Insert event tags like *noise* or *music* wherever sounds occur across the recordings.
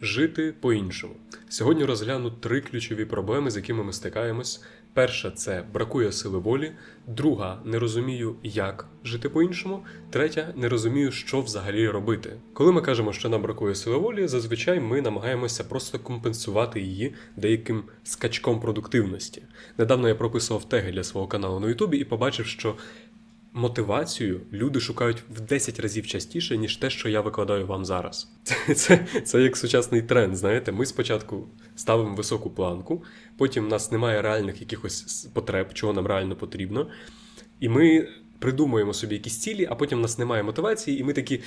Жити по-іншому. Сьогодні розгляну три ключові проблеми, з якими ми стикаємось. Перша це бракує сили волі, друга не розумію, як жити по-іншому. Третя не розумію, що взагалі робити. Коли ми кажемо, що нам бракує сили волі, зазвичай ми намагаємося просто компенсувати її деяким скачком продуктивності. Недавно я прописував теги для свого каналу на Ютубі і побачив, що мотивацію люди шукають в 10 разів частіше, ніж те, що я викладаю вам зараз. *laughs* Це, це, це як сучасний тренд. Знаєте, ми спочатку ставимо високу планку, потім в нас немає реальних якихось потреб, чого нам реально потрібно. І ми придумуємо собі якісь цілі, а потім в нас немає мотивації, і ми такі.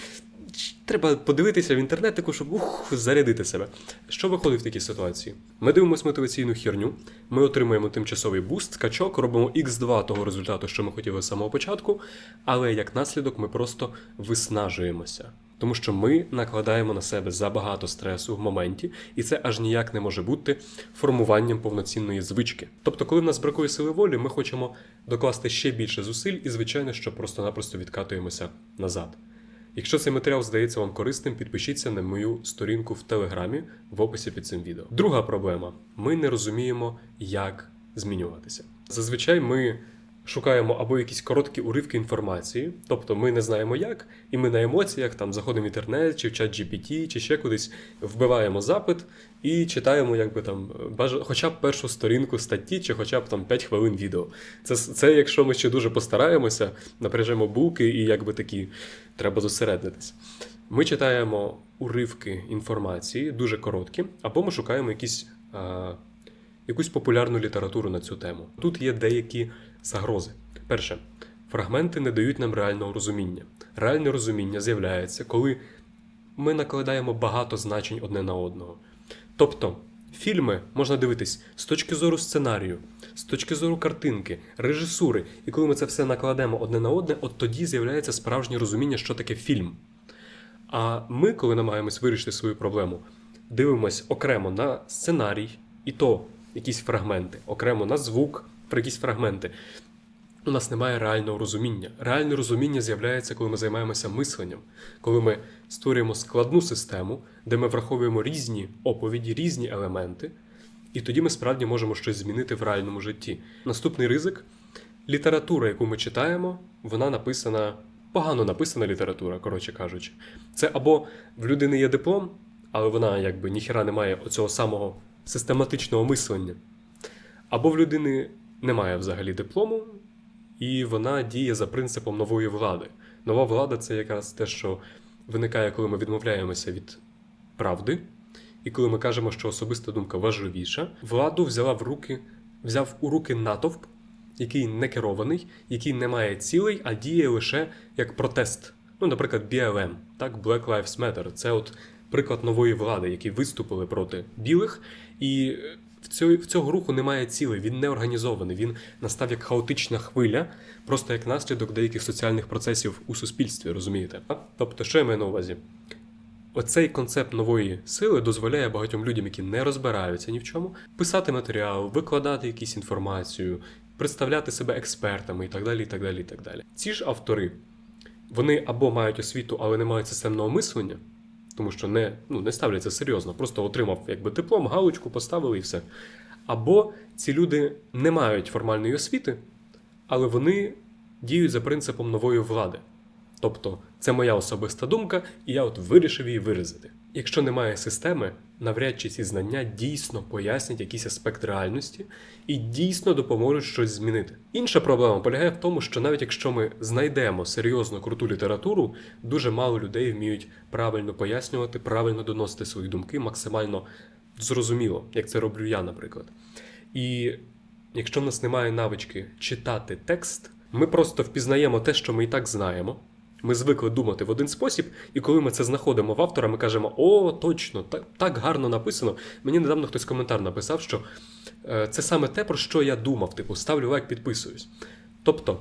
«Ч, Треба подивитися в інтернетику, щоб ух, зарядити себе. Що виходить в такій ситуації? Ми дивимося мотиваційну херню, ми отримуємо тимчасовий буст, скачок, робимо x2 того результату, що ми хотіли з самого початку, але як наслідок ми просто виснажуємося. Тому що ми накладаємо на себе забагато стресу в моменті, і це аж ніяк не може бути формуванням повноцінної звички. Тобто, коли в нас бракує сили волі, ми хочемо докласти ще більше зусиль, і звичайно, що просто-напросто відкатуємося назад. Якщо цей матеріал здається вам корисним, підпишіться на мою сторінку в Телеграмі в описі під цим відео. Друга проблема: ми не розуміємо, як змінюватися. Зазвичай ми шукаємо або якісь короткі уривки інформації, тобто ми не знаємо як, і ми на емоціях там заходимо в інтернет чи в чат GPT, чи ще кудись вбиваємо запит і читаємо, якби там баж... хоча б першу сторінку статті, чи хоча б там 5 хвилин відео. Це, це якщо ми ще дуже постараємося, напряжемо булки і якби такі треба зосередитись. Ми читаємо уривки інформації, дуже короткі, або ми шукаємо якісь, а, якусь популярну літературу на цю тему. Тут є деякі загрози. Перше, фрагменти не дають нам реального розуміння. Реальне розуміння з'являється, коли ми накладаємо багато значень одне на одного. Тобто, фільми можна дивитись з точки зору сценарію, з точки зору картинки, режисури. І коли ми це все накладемо одне на одне, от тоді з'являється справжнє розуміння, що таке фільм. А ми, коли намагаємось вирішити свою проблему, дивимось окремо на сценарій, і то якісь фрагменти, окремо на звук, про якісь фрагменти. У нас немає реального розуміння. Реальне розуміння з'являється, коли ми займаємося мисленням, коли ми створюємо складну систему, де ми враховуємо різні оповіді, різні елементи, і тоді ми справді можемо щось змінити в реальному житті. Наступний ризик література, яку ми читаємо, вона написана, погано написана література, коротше кажучи. Це або в людини є диплом, але вона якби ніхіра не має оцього самого систематичного мислення. Або в людини немає взагалі диплому, і вона діє за принципом нової влади. Нова влада це якраз те, що виникає, коли ми відмовляємося від правди, і коли ми кажемо, що особиста думка важливіша. Владу взяла в руки, взяв у руки натовп, який не керований, який не має цілей, а діє лише як протест. Ну, наприклад, BLM, так, Black Lives Matter. Це от приклад нової влади, які виступили проти білих, і в цього, в цього руху немає цілей, він не організований, він настав як хаотична хвиля, просто як наслідок деяких соціальних процесів у суспільстві, розумієте? Тобто, що я маю на увазі? Оцей концепт нової сили дозволяє багатьом людям, які не розбираються ні в чому, писати матеріал, викладати якусь інформацію, представляти себе експертами і так далі. і так далі, і так далі. Ці ж автори, вони або мають освіту, але не мають системного мислення, тому що не, ну, не ставляться серйозно, просто отримав якби диплом, галочку поставили і все. Або ці люди не мають формальної освіти, але вони діють за принципом нової влади. Тобто, це моя особиста думка, і я от вирішив її виразити. Якщо немає системи, навряд чи ці знання дійсно пояснять якийсь аспект реальності і дійсно допоможуть щось змінити. Інша проблема полягає в тому, що навіть якщо ми знайдемо серйозну круту літературу, дуже мало людей вміють правильно пояснювати, правильно доносити свої думки максимально зрозуміло, як це роблю я, наприклад. І якщо в нас немає навички читати текст, ми просто впізнаємо те, що ми і так знаємо. Ми звикли думати в один спосіб, і коли ми це знаходимо в автора, ми кажемо: О, точно, так, так гарно написано. Мені недавно хтось коментар написав, що е, це саме те, про що я думав. Типу, ставлю лайк, підписуюсь. Тобто,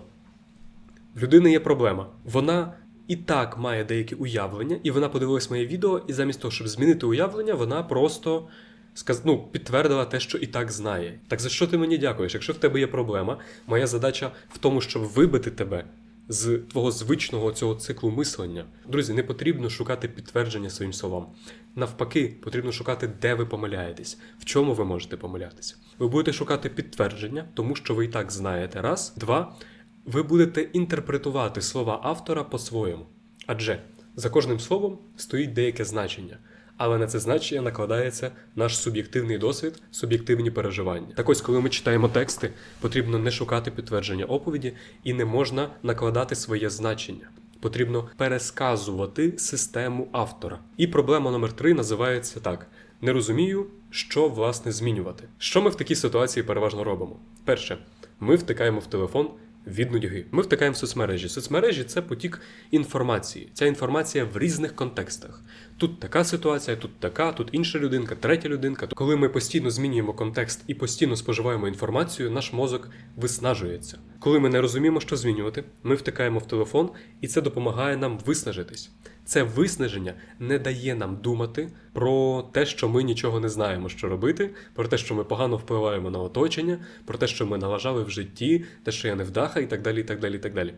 в людини є проблема. Вона і так має деякі уявлення, і вона подивилась моє відео, і замість того, щоб змінити уявлення, вона просто сказ... ну, підтвердила те, що і так знає. Так за що ти мені дякуєш? Якщо в тебе є проблема, моя задача в тому, щоб вибити тебе з твого звичного цього циклу мислення. Друзі, не потрібно шукати підтвердження своїм словам. Навпаки, потрібно шукати, де ви помиляєтесь, в чому ви можете помилятися. Ви будете шукати підтвердження, тому що ви і так знаєте. Раз, два. Ви будете інтерпретувати слова автора по-своєму. Адже за кожним словом стоїть деяке значення, але на це значення накладається наш суб'єктивний досвід, суб'єктивні переживання. Так ось, коли ми читаємо тексти, потрібно не шукати підтвердження оповіді і не можна накладати своє значення. Потрібно пересказувати систему автора. І проблема номер три називається так: не розумію, що власне змінювати. Що ми в такій ситуації переважно робимо? Перше, ми втикаємо в телефон від нудьги. Ми втикаємо в соцмережі. Соцмережі це потік інформації. Ця інформація в різних контекстах. Тут така ситуація, тут така, тут інша людинка, третя людинка. Коли ми постійно змінюємо контекст і постійно споживаємо інформацію, наш мозок виснажується. Коли ми не розуміємо, що змінювати, ми втикаємо в телефон, і це допомагає нам виснажитись. Це виснаження не дає нам думати про те, що ми нічого не знаємо, що робити, про те, що ми погано впливаємо на оточення, про те, що ми налажали в житті, те, що я не вдаха, і так далі. і так далі, і так далі.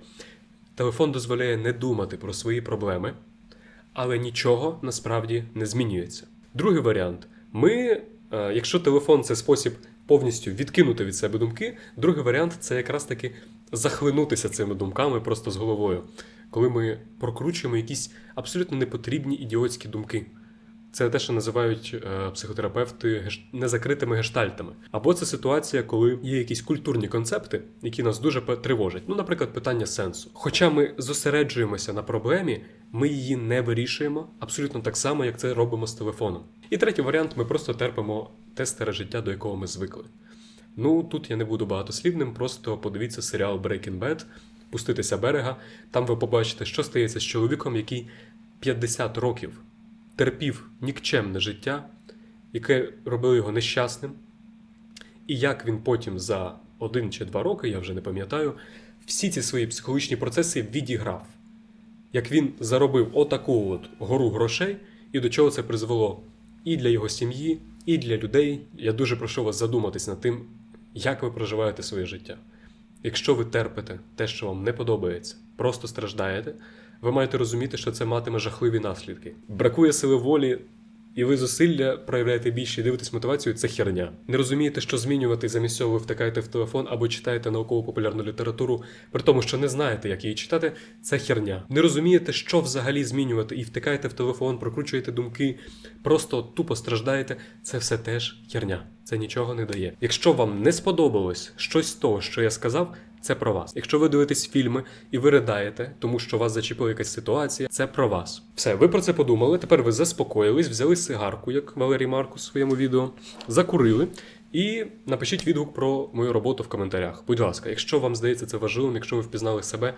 Телефон дозволяє не думати про свої проблеми, але нічого насправді не змінюється. Другий варіант: ми, е, якщо телефон це спосіб повністю відкинути від себе думки, другий варіант це якраз таки захлинутися цими думками просто з головою, коли ми прокручуємо якісь абсолютно непотрібні ідіотські думки. Це те, що називають е, психотерапевти геш... незакритими гештальтами. Або це ситуація, коли є якісь культурні концепти, які нас дуже тривожать. Ну, наприклад, питання сенсу. Хоча ми зосереджуємося на проблемі, ми її не вирішуємо абсолютно так само, як це робимо з телефоном. І третій варіант: ми просто терпимо те старе життя, до якого ми звикли. Ну тут я не буду багатослівним, просто подивіться серіал Breaking Bad, пуститися берега. Там ви побачите, що стається з чоловіком, який 50 років терпів нікчемне життя, яке робило його нещасним, і як він потім за один чи два роки, я вже не пам'ятаю, всі ці свої психологічні процеси відіграв. Як він заробив отаку от гору грошей, і до чого це призвело і для його сім'ї, і для людей. Я дуже прошу вас задуматись над тим, як ви проживаєте своє життя. Якщо ви терпите те, що вам не подобається, просто страждаєте, ви маєте розуміти, що це матиме жахливі наслідки. Бракує сили волі, і ви зусилля проявляєте більше і дивитесь мотивацію, це херня. Не розумієте, що змінювати замість цього ви втикаєте в телефон або читаєте науково-популярну літературу, при тому, що не знаєте, як її читати, це херня. Не розумієте, що взагалі змінювати, і втикаєте в телефон, прокручуєте думки, просто тупо страждаєте. Це все теж херня. Це нічого не дає. Якщо вам не сподобалось щось з того, що я сказав, це про вас. Якщо ви дивитесь фільми і ви ридаєте, тому що вас зачепила якась ситуація, це про вас. Все, ви про це подумали. Тепер ви заспокоїлись, взяли сигарку, як Валерій Маркус у своєму відео, закурили. І напишіть відгук про мою роботу в коментарях. Будь ласка, якщо вам здається це важливим, якщо ви впізнали себе,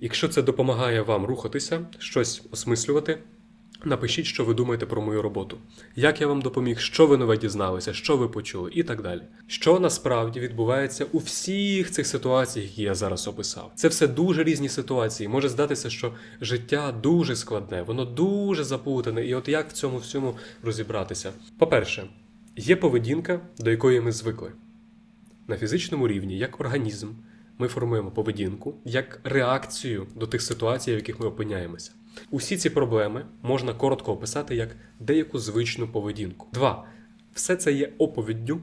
якщо це допомагає вам рухатися, щось осмислювати, напишіть, що ви думаєте про мою роботу. Як я вам допоміг, що ви нове дізналися, що ви почули, і так далі. Що насправді відбувається у всіх цих ситуаціях, які я зараз описав. Це все дуже різні ситуації. Може здатися, що життя дуже складне, воно дуже заплутане, і от як в цьому всьому розібратися? По-перше, є поведінка, до якої ми звикли. На фізичному рівні, як організм, ми формуємо поведінку як реакцію до тих ситуацій, в яких ми опиняємося. Усі ці проблеми можна коротко описати як деяку звичну поведінку. Два. Все це є оповіддю,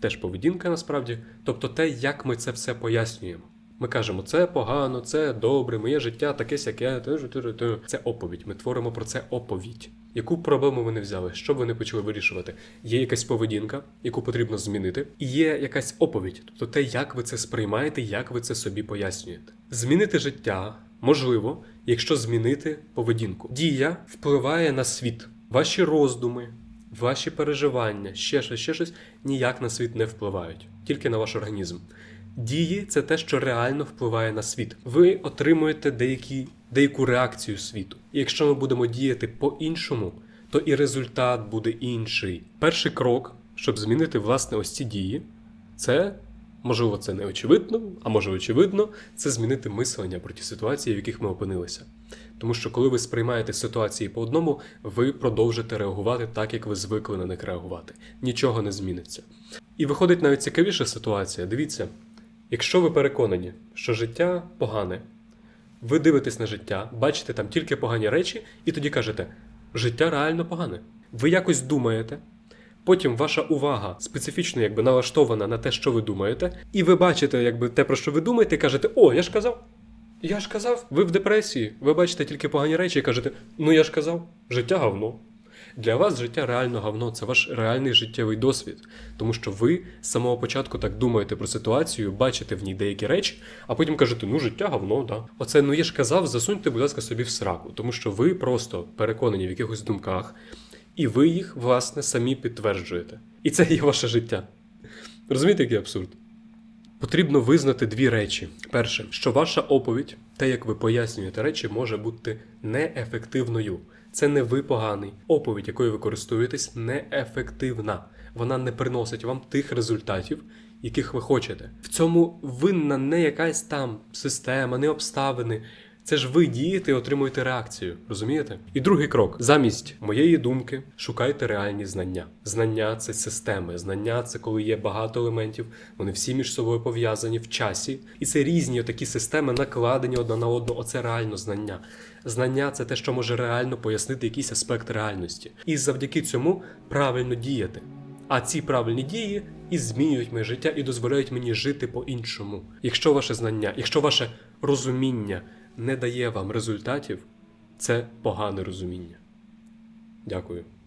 теж поведінка насправді, тобто те, як ми це все пояснюємо. Ми кажемо, це погано, це добре, моє життя таке сяке. Це оповідь. Ми творимо про це оповідь. Яку проблему ви не взяли? Що б ви не почали вирішувати? Є якась поведінка, яку потрібно змінити, і є якась оповідь, тобто те, як ви це сприймаєте, як ви це собі пояснюєте. Змінити життя можливо, якщо змінити поведінку. Дія впливає на світ. Ваші роздуми, ваші переживання, ще щось, ще щось ніяк на світ не впливають, тільки на ваш організм. Дії це те, що реально впливає на світ. Ви отримуєте деякі, деяку реакцію світу. І якщо ми будемо діяти по-іншому, то і результат буде інший. Перший крок, щоб змінити власне ось ці дії, це можливо це не очевидно, а може очевидно, це змінити мислення про ті ситуації, в яких ми опинилися. Тому що коли ви сприймаєте ситуації по одному, ви продовжите реагувати так, як ви звикли на них реагувати. Нічого не зміниться. І виходить навіть цікавіша ситуація. Дивіться, якщо ви переконані, що життя погане, ви дивитесь на життя, бачите там тільки погані речі, і тоді кажете: життя реально погане. Ви якось думаєте, потім ваша увага специфічно якби налаштована на те, що ви думаєте, і ви бачите, якби те, про що ви думаєте, і кажете: О, я ж казав. Я ж казав, ви в депресії, ви бачите тільки погані речі і кажете, ну я ж казав, життя говно. Для вас життя реально говно, це ваш реальний життєвий досвід, тому що ви з самого початку так думаєте про ситуацію, бачите в ній деякі речі, а потім кажете, ну життя говно, да. Оце ну я ж казав, засуньте, будь ласка, собі в сраку, тому що ви просто переконані в якихось думках, і ви їх, власне, самі підтверджуєте. І це є ваше життя. Розумієте, який абсурд? Потрібно визнати дві речі. Перше, що ваша оповідь, те, як ви пояснюєте речі, може бути неефективною. Це не ви поганий. Оповідь, якою ви користуєтесь, неефективна. Вона не приносить вам тих результатів, яких ви хочете. В цьому винна не якась там система, не обставини. Це ж ви дієте і отримуєте реакцію, розумієте? І другий крок: замість моєї думки шукайте реальні знання. Знання це системи, знання це коли є багато елементів, вони всі між собою пов'язані в часі, і це різні такі системи, накладені одна на одну. Оце реально знання. Знання це те, що може реально пояснити якийсь аспект реальності, і завдяки цьому правильно діяти. А ці правильні дії і змінюють моє життя і дозволяють мені жити по-іншому. Якщо ваше знання, якщо ваше розуміння не дає вам результатів, це погане розуміння. Дякую.